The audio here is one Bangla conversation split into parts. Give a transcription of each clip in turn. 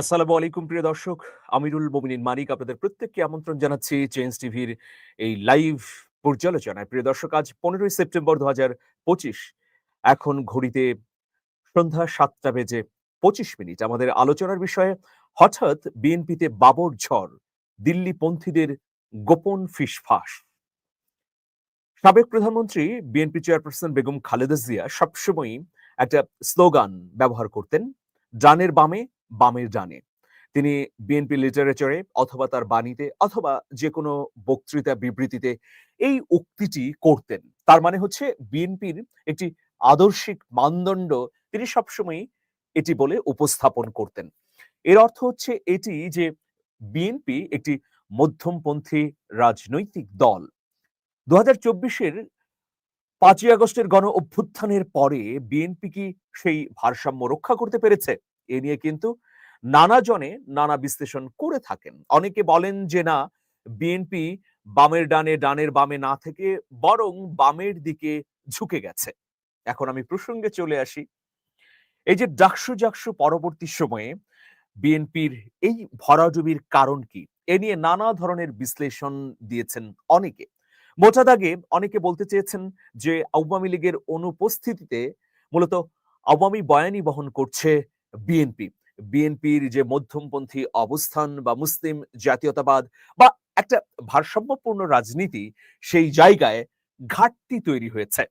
আসসালামু আলাইকুম, প্রিয় দর্শক। আমিরুল মোমিনিন মানিক আপনাদের প্রত্যেককে আমন্ত্রণ জানাচ্ছি চেঞ্জ টিভির এই লাইভ পর্যালোচনায়। প্রিয় দর্শক, আজ পনেরোই সেপ্টেম্বর দু পঁচিশ। এখন ঘড়িতে সন্ধ্যা সাতটা বেজে পঁচিশ মিনিট। আমাদের আলোচনার বিষয়ে হঠাৎ বিএনপিতে বাবর ঝড়, দিল্লি পন্থীদের গোপন ফিসফাস। সাবেক প্রধানমন্ত্রী, বিএনপি চেয়ারপারসন বেগম খালেদা জিয়া সবসময়ই একটা স্লোগান ব্যবহার করতেন, ডানের বামে বামের ডানে তিনি বিএনপি লিটারেচারে অথবা তার বাণীতে অথবা যে কোনো বক্তৃতা বিবৃতিতে এই উক্তিটি করতেন। তার মানে হচ্ছে বিএনপির একটি আদর্শিক মানদণ্ড তিনি সবসময় এটি বলে উপস্থাপন করতেন। এর অর্থ হচ্ছে এটি যে বিএনপি একটি মধ্যমপন্থী রাজনৈতিক দল। দু হাজার চব্বিশের পাঁচই আগস্টের গণ অভ্যুত্থানের পরে বিএনপি কি সেই ভারসাম্য রক্ষা করতে পেরেছে? এ নিয়ে কিন্তু নানা জনে নানা বিশ্লেষণ করে থাকেন। অনেকে বলেন যে, না, বিএনপি বামের ডানে, ডানের বামে না থেকে বরং বামের দিকে ঝুঁকে গেছে। এখন আমি প্রসঙ্গে চলে আসি। এই যে ডাকসু জাকসু পরবর্তী সময়ে বিএনপির এই ভরাডুবির কারণ কি? এ নিয়ে নানা ধরনের বিশ্লেষণ দিয়েছেন অনেকে। মোটা দাগে অনেকে বলতে চেয়েছেন যে, আওয়ামী লীগের অনুপস্থিতিতে মূলত আওয়ামী বয়ানি বহন করছে বিএনপি। বিএনপির যে মধ্যমপন্থী অবস্থান বা মুসলিম জাতীয়তাবাদ বা একটা ভারসাম্যপূর্ণ রাজনীতি, সেই জায়গায় ঘাটতি তৈরি হয়েছে।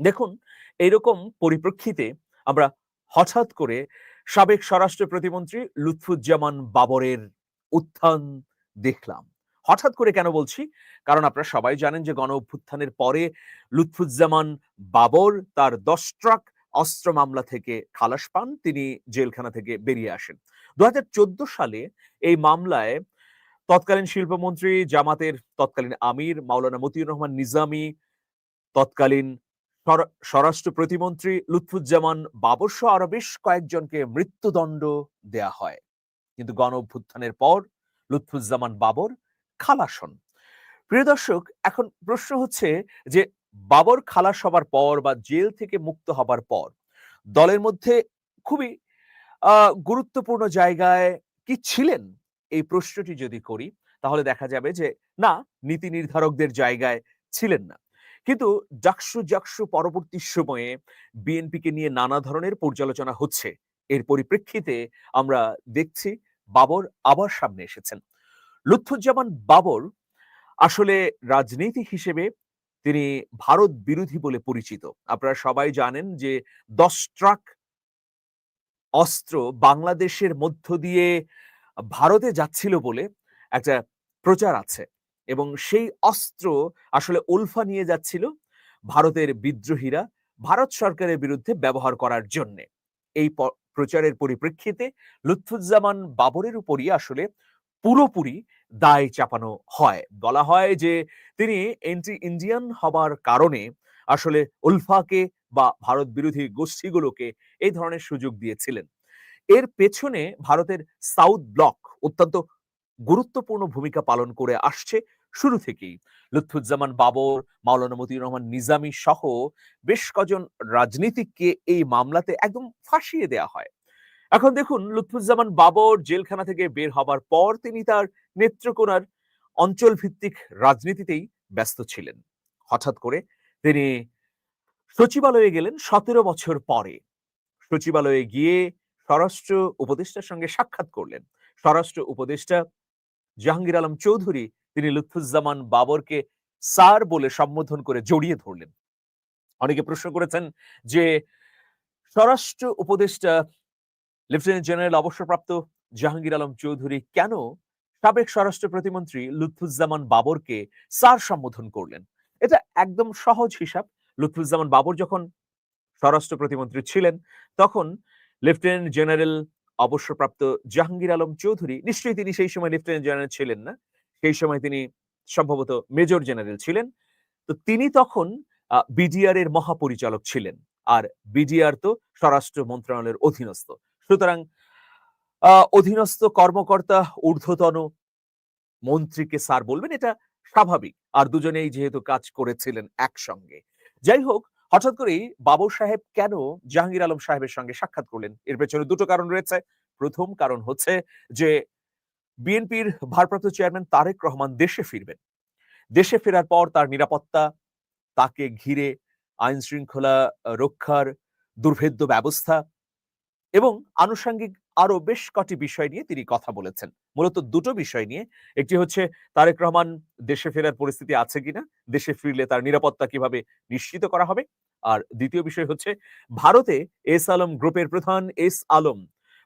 দেখুন, এরকম পরিপ্রেক্ষিতে আমরা হঠাৎ করে সাবেক স্বরাষ্ট্র প্রতিমন্ত্রী লুৎফুজ্জামান বাবরের উত্থান দেখলাম। হঠাৎ করে কেন বলছি? কারণ আপনারা সবাই জানেন যে গণ অভ্যুত্থানের পরে লুৎফুজ্জামান বাবর তার দশ ট্রাক অস্ত্র মামলা থেকে খালাস পান, তিনি জেলখানা থেকে বেরিয়ে আসেন। দুহাজার চোদ্দ সালে এই মামলায় তৎকালীন শিল্পমন্ত্রী জামাতের তৎকালীন আমির মাওলানা মতিউর রহমান নিজামী, তৎকালীন স্বরাষ্ট্র প্রতিমন্ত্রী লুৎফুজ্জামান বাবর সহ আরও বেশ কয়েকজনকে মৃত্যুদণ্ড দেয়া হয়। কিন্তু গণ অভ্যুত্থানের পর লুৎফুজ্জামান বাবর খালাস হন। প্রিয় দর্শক, এখন প্রশ্ন হচ্ছে যে বাবর খালাস হবার পর বা জেল থেকে মুক্ত হবার পর দলের মধ্যে খুবই গুরুত্বপূর্ণ জায়গায় কি ছিলেন? এই প্রশ্নটি যদি করি, তাহলে দেখা যাবে যে, না, নীতি নির্ধারকদের জায়গায় ছিলেন না। কিন্তু জাকসু জাকসু পরবর্তী সময়ে বিএনপিকে নিয়ে নানা ধরনের পর্যালোচনা হচ্ছে। এর পরিপ্রেক্ষিতে আমরা দেখছি বাবর আবার সামনে এসেছেন। লুৎফুজ্জামান বাবর আসলে রাজনীতি হিসেবে তিনি ভারত বিরোধী বলে পরিচিত। আপনারা সবাই জানেন যে দশ ট্রাক অস্ত্র বাংলাদেশের মধ্য দিয়ে ভারতে যাচ্ছিল বলে একটা প্রচার আছে এবং সেই অস্ত্র আসলে উলফা নিয়ে যাচ্ছিল ভারতের বিদ্রোহীরা ভারত সরকারের বিরুদ্ধে ব্যবহার করার জন্য। এই প্রচারের পরিপ্রেক্ষিতে লুৎফুজ্জামান বাবরের উপরই আসলে পুরোপুরি দায় চাপানো হয়। বলা হয় যে, তিনি এন্টি ইন্ডিয়ান হবার কারণে আসলে উলফাকে বা ভারত বিরোধী গোষ্ঠীগুলোকে এই ধরনের সুযোগ দিয়েছিলেন। এর পেছনে ভারতের সাউথ ব্লক অত্যন্ত গুরুত্বপূর্ণ ভূমিকা পালন করে আসছে শুরু থেকেই। লুৎফুজ্জামান বাবর, মাওলানা মতিউর রহমান নিজামী সহ বেশ কজন রাজনীতিককে এই মামলাতে একদম ফাঁসিয়ে দেয়া হয়। এখন দেখুন, লুৎফুজ্জামান বাবর জেলখানা থেকে বের হবার পর তিনি তার নেত্রকোনার অঞ্চল ভিত্তিক রাজনীতিতেই ব্যস্ত ছিলেন। হঠাৎ করে তিনি সচিবালয়ে গেলেন সতেরো বছর পরে। সচিবালয়ে গিয়ে স্বরাষ্ট্র উপদেষ্টার সঙ্গে সাক্ষাৎ করলেন। স্বরাষ্ট্র উপদেষ্টা জাহাঙ্গীর আলম চৌধুরী তিনি লুৎফুজ্জামান বাবরকে স্যার বলে সম্বোধন করে জড়িয়ে ধরলেন। অনেকে প্রশ্ন করেছেন যে স্বরাষ্ট্র উপদেষ্টা লেফটেন্যান্ট জেনারেল অবসরপ্রাপ্ত জাহাঙ্গীর আলম চৌধুরী কেন সাবেক স্বরাষ্ট্র প্রতিমন্ত্রী লুৎফুজ্জামান বাবরকে স্যার সম্বোধন করলেন? এটা একদম সহজ হিসাব। লুৎফুজ্জামান বাবর যখন স্বরাষ্ট্র প্রতিমন্ত্রী ছিলেন, তখন লেফটেন্যান্ট জেনারেল অবসরপ্রাপ্ত জাহাঙ্গীর আলম চৌধুরী, নিশ্চয়ই তিনি সেই সময় লেফটেন্যান্ট জেনারেল ছিলেন না, সেই সময় তিনি সম্ভবত মেজর জেনারেল ছিলেন। তো তিনি তখন বিডিআর এর মহাপরিচালক ছিলেন। আর বিডিআর তো স্বরাষ্ট্র মন্ত্রণালয়ের অধীনস্থ। সুতরাং অধীনস্থ কর্মকর্তা ঊর্ধ্বতন মন্ত্রীকে স্যার বলবেন, এটা স্বাভাবিক। আর দুজনেই যেহেতু কাজ করেছিলেন একসঙ্গে। যাই হোক, হঠাৎ করেই বাবর সাহেব কেন জাহাঙ্গীর আলম সাহেবের সঙ্গে সাক্ষাৎ করলেন? এর পেছনে দুটো কারণ রয়েছে। প্রথম কারণ হচ্ছে যে, বিএনপির ভারপ্রাপ্ত চেয়ারম্যান তারেক রহমান দেশে ফিরবেন। দেশে ফেরার পর তার নিরাপত্তা, তাকে ঘিরে আইন শৃঙ্খলা রক্ষার দুর্ভেদ্য ব্যবস্থা এবং আনুষঙ্গিক আরও বেশ কটি বিষয় নিয়ে তিনি কথা বলেছেন। মূলত দুটো বিষয় নিয়ে, একটি হচ্ছে তারেক রহমান দেশে ফেরার পরিস্থিতি আছে কিনা, দেশে ফিরলে তার নিরাপত্তা কীভাবে নিশ্চিত করা হবে? আর দ্বিতীয় বিষয় হচ্ছে, ভারতে এস আলম গ্রুপের প্রধান এস আলম,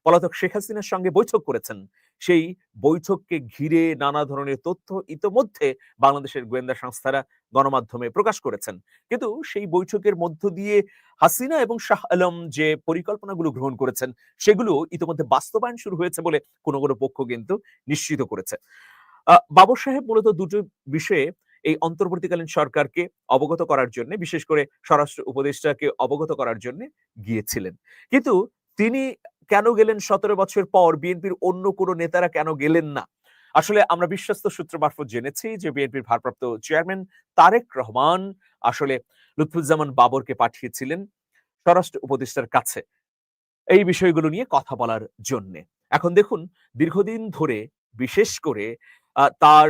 পলাতক শেখ হাসিনার সঙ্গে বৈঠক করেছেন। সেই বৈঠককে ঘিরে নানা ধরনের তথ্য ইতোমধ্যে বাংলাদেশের গোয়েন্দা সংস্থারা গণমাধ্যমে প্রকাশ করেছেন। কিন্তু সেই বৈঠকের মধ্য দিয়ে হাসিনা এবং শাহ আলম যে পরিকল্পনাগুলো গ্রহণ করেছেন, সেগুলো ইতিমধ্যে বাস্তবায়ন শুরু হয়েছে বলে কোনো কোনো পক্ষ কিন্তু নিশ্চিত করেছে। বাবর সাহেব মূলত দুটো বিষয়ে এই অন্তর্বর্তীকালীন সরকারকে অবগত করার জন্য, বিশেষ করে স্বরাষ্ট্র উপদেষ্টাকে অবগত করার জন্য গিয়েছিলেন। কিন্তু তিনি কেন গেলেন সতেরো বছর পর? বিএনপির অন্য কোনো নেতারা কেন গেলেন না? আসলে আমরা বিশ্বস্ত সূত্র মারফত জেনেছি যে বিএনপির ভারপ্রাপ্ত চেয়ারম্যান তারেক রহমান আসলে লুৎফুজ্জামান বাবরকে পাঠিয়েছিলেন স্বরাষ্ট্র উপদেষ্টার কাছে এই বিষয়গুলো নিয়ে কথা বলার জন্যে। এখন দেখুন, দীর্ঘদিন ধরে বিশেষ করে তার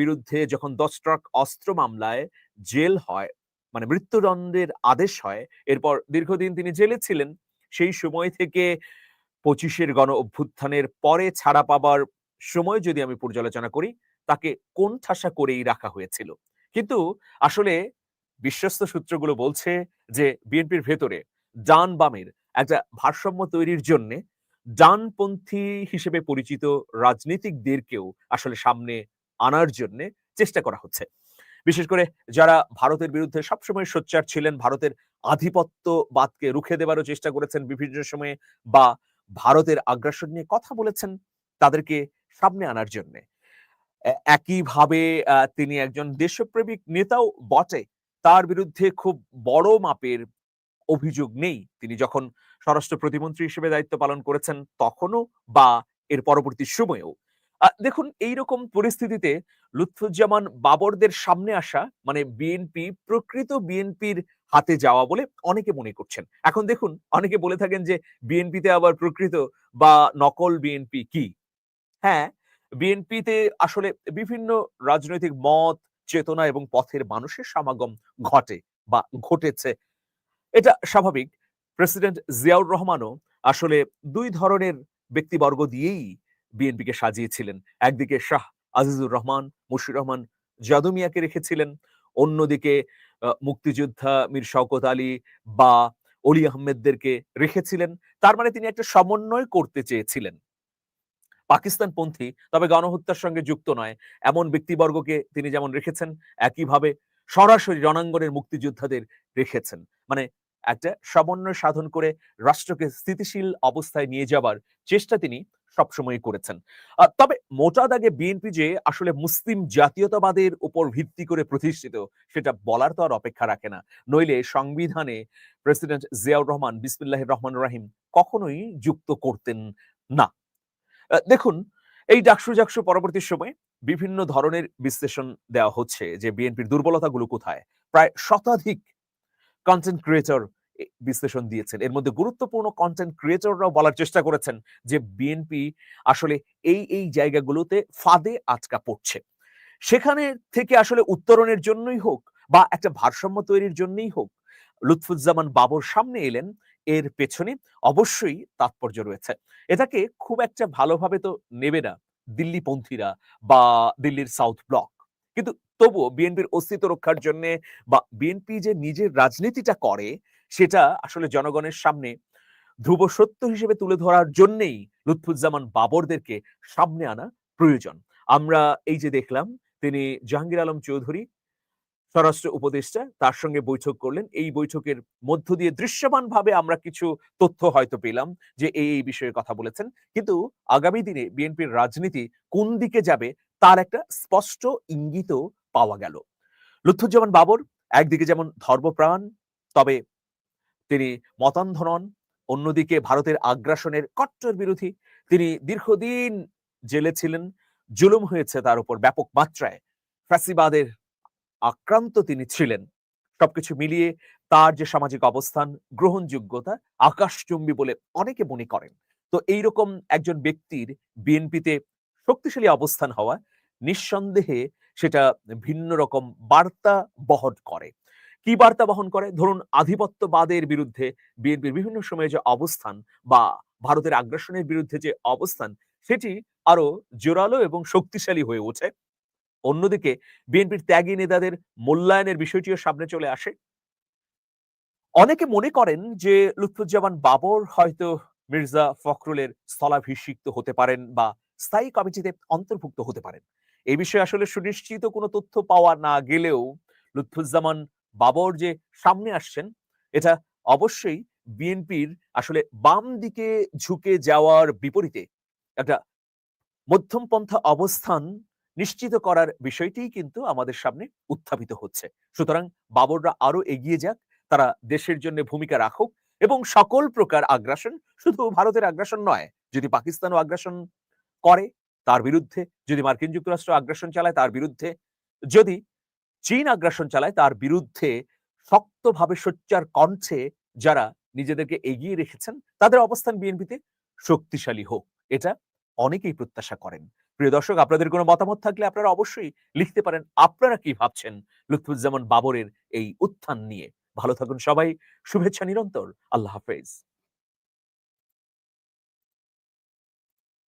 বিরুদ্ধে যখন দশ ট্রাক অস্ত্র মামলায় জেল হয় মানে মৃত্যুদণ্ডের আদেশ হয়, এরপর দীর্ঘদিন তিনি জেলে ছিলেন, সেই সময় থেকে পঁচিশের গণ অভ্যুত্থানের পরে ছাড়া পাবার সময় যদি আমি পর্যালোচনা করি, তাকে কোন ঠাসা করেই রাখা হয়েছিল। কিন্তু আসলে বিশ্বস্ত সূত্রগুলো বলছে যে, বিএনপির ভেতরে ডান বামের একটা ভারসাম্য তৈরির জন্য ডানপন্থী হিসেবে পরিচিত রাজনীতিকদেরকেও আসলে সামনে আনার জন্য চেষ্টা করা হচ্ছে। বিশেষ করে যারা ভারতের বিরুদ্ধে সবসময় সোচ্চার ছিলেন, ভারতের আধিপত্যবাদকে রুখে দেবারও চেষ্টা করেছেন বিভিন্ন সময়ে বা ভারতের আগ্রাসন নিয়ে কথা বলেছেন তাদেরকে সামনে আনার জন্য। একইভাবে তিনি একজন দেশপ্রেমিক নেতাও বটে। তার বিরুদ্ধে খুব বড় মাপের অভিযোগ নেই। তিনি যখন স্বরাষ্ট্র প্রতিমন্ত্রী হিসেবে দায়িত্ব পালন করেছেন তখনও বা এর পরবর্তী সময়েও দেখুন, এইরকম পরিস্থিতিতে লুৎফুজ্জামান বাবরদের সামনে আসা মানে বিএনপি প্রকৃত বিএনপির হাতে যাওয়া বলে অনেকে মনে করছেন। এখন দেখুন, অনেকে বলে থাকেন যে বিএনপিতে আবার প্রকৃত বা নকল বিএনপি কি? হ্যাঁ বিএনপিতে আসলে বিভিন্ন রাজনৈতিক মত, চেতনা এবং পথের মানুষের সমাগম ঘটে বা ঘটেছে। এটা স্বাভাবিক। প্রেসিডেন্ট জিয়াউর রহমানও আসলে দুই ধরনের ব্যক্তিবর্গ দিয়েই বিএনপিকে সাজিয়েছিলেন। একদিকে শাহ আজিজুর রহমান মুশির রহমান জাদু মিয়াকে রেখেছিলেন। অন্যদিকে মুক্তিযোদ্ধা মীর শওকত আলী বা অলি আহমেদদেরকে রেখেছিলেন। তার মানে তিনি একটা সমন্বয় করতে চেয়েছিলেন। পাকিস্তানপন্থী, তবে গণহত্যার সঙ্গে যুক্ত নয়। এমন ব্যক্তিবর্গকে তিনি যেমন রেখেছেন, একইভাবে সরাসরি রণাঙ্গনের মুক্তিযোদ্ধাদের রেখেছেন। মানে একটা সমন্বয় সাধন করে রাষ্ট্রকে স্থিতিশীল অবস্থায় নিয়ে যাবার চেষ্টা তিনি সবসময় করেছেন। তবে মোটা দাগে বিএনপি যে আসলে মুসলিম জাতীয়তাবাদের উপর ভিত্তি করে প্রতিষ্ঠিত, সেটা বলার তো আর অপেক্ষা রাখে না। নইলে সংবিধানে প্রেসিডেন্ট জিয়াউর রহমান, বিসমিল্লাহ রহমান রাহিম কখনোই যুক্ত করতেন না। দেখুন, এই ডাকসু জাকসু পরবর্তী সময়ে বিভিন্ন ধরনের বিশ্লেষণ দেওয়া হচ্ছে যে বিএনপির দুর্বলতাগুলো কোথায়। প্রায় শতাধিক কন্টেন্ট ক্রিয়েটর বিশ্লেষণ দিয়েছেন। এর মধ্যে গুরুত্বপূর্ণ কন্টেন্ট ক্রিয়েটররাও বলার চেষ্টা করেছেন যে বিএনপি আসলে এই এই জায়গাগুলোতে ফাঁদে আটকা পড়ছে। সেখানে থেকে আসলে উত্তরণের জন্যই হোক বা একটা ভারসাম্য তৈরির জন্যই হোক, লুৎফুজ্জামান বাবর সামনে এলেন, এর পেছনে অবশ্যই তাৎপর্য রয়েছে। এটাকে খুব একটা ভালোভাবে তো নেবে না দিল্লিপন্থীরা বা দিল্লির সাউথ ব্লক কিন্তু তবুও বিএনপির অস্তিত্ব রক্ষার জন্য বা বিএনপি যে নিজের রাজনীতিটা করে সেটা আসলে জনগণের সামনে ধ্রুব সত্য হিসেবে তুলে ধরার জন্যেই লুৎফুজ্জামান বাবরদেরকে সামনে আনা প্রয়োজন। আমরা এই যে দেখলাম, তিনি জাহাঙ্গীর আলম চৌধুরী, স্বরাষ্ট্র উপদেষ্টা, তার সঙ্গে বৈঠক করলেন। এই বৈঠকের মধ্য দিয়ে দৃশ্যমান ভাবে আমরা কিছু তথ্য হয়তো পেলাম যে এই এই বিষয়ে কথা বলেছেন। কিন্তু আগামী দিনে বিএনপির রাজনীতি কোন দিকে যাবে তার একটা স্পষ্ট ইঙ্গিতও পাওয়া গেল। লুৎফুজ্জামান বাবর, একদিকে যেমন ধর্মপ্রাণ, তবে তিনি মতান্ধ নন অন্যদিকে ভারতের আগ্রাসনের কট্টর বিরোধী তিনি দীর্ঘদিন জেলে ছিলেন জুলুম হয়েছে তার উপর ব্যাপক মাত্রায় ফ্যাসিবাদের আক্রান্ত তিনি ছিলেন সবকিছু মিলিয়ে তার যে সামাজিক অবস্থান, গ্রহণযোগ্যতা আকাশচুম্বী বলে অনেকে মনে করেন। তো এইরকম একজন ব্যক্তির বিএনপিতে শক্তিশালী অবস্থান হওয়া নিঃসন্দেহে সেটা ভিন্ন রকম বার্তা বহন করে। কি বার্তা বহন করে? ধরুন, আধিপত্যবাদের বিরুদ্ধে বিএনপির বিভিন্ন সময়ে যে অবস্থান বা ভারতের আগ্রাসনের বিরুদ্ধে যে অবস্থান, সেটি আরও জোরালো এবং শক্তিশালী হয়ে ওঠে। অন্যদিকে, বিএনপির ত্যাগী নেতাদের মূল্যায়নের বিষয়টিও সামনে চলে আসে। অনেকে মনে করেন যে লুৎফুজ্জামান বাবর হয়তো মির্জা ফখরুলের স্থলাভিষিক্ত হতে পারেন বা স্থায়ী কমিটিতে অন্তর্ভুক্ত হতে পারেন। এই বিষয়ে আসলে সুনিশ্চিত কোনো তথ্য পাওয়া না গেলেও লুৎফুজ্জামান বাবর যে সামনে আসছেন এটা অবশ্যই বিএনপির আসলে বাম দিকে ঝুঁকে যাওয়ার বিপরীতে একটা মধ্যমপন্থা অবস্থান নিশ্চিত করার বিষয়টিই কিন্তু আমাদের সামনে উত্থাপিত হচ্ছে। সুতরাং বাবররা আরও এগিয়ে যাক, তারা দেশের জন্য ভূমিকা রাখুক এবং সকল প্রকার আগ্রাসন শুধু ভারতের আগ্রাসন নয়, যদি পাকিস্তানও আগ্রাসন করে তার বিরুদ্ধে, যদি মার্কিন যুক্তরাষ্ট্র আগ্রাসন চালায় তার বিরুদ্ধে, যদি চীন আগ্রাসন চালায়, তার বিরুদ্ধে শক্তভাবে সোচ্চার কণ্ঠে যারা নিজেদেরকে এগিয়ে রেখেছেন, তাদের অবস্থান বিএনপিতে শক্তিশালী হোক। এটা অনেকেই প্রত্যাশা করেন। প্রিয় দর্শক, আপনাদের কোনো মতামত থাকলে আপনারা অবশ্যই লিখতে পারেন। আপনারা কি ভাবছেন লুৎফুজ্জামান বাবরের এই উত্থান নিয়ে? ভালো থাকুন সবাই। শুভেচ্ছা নিরন্তর। আল্লাহ হাফেজ।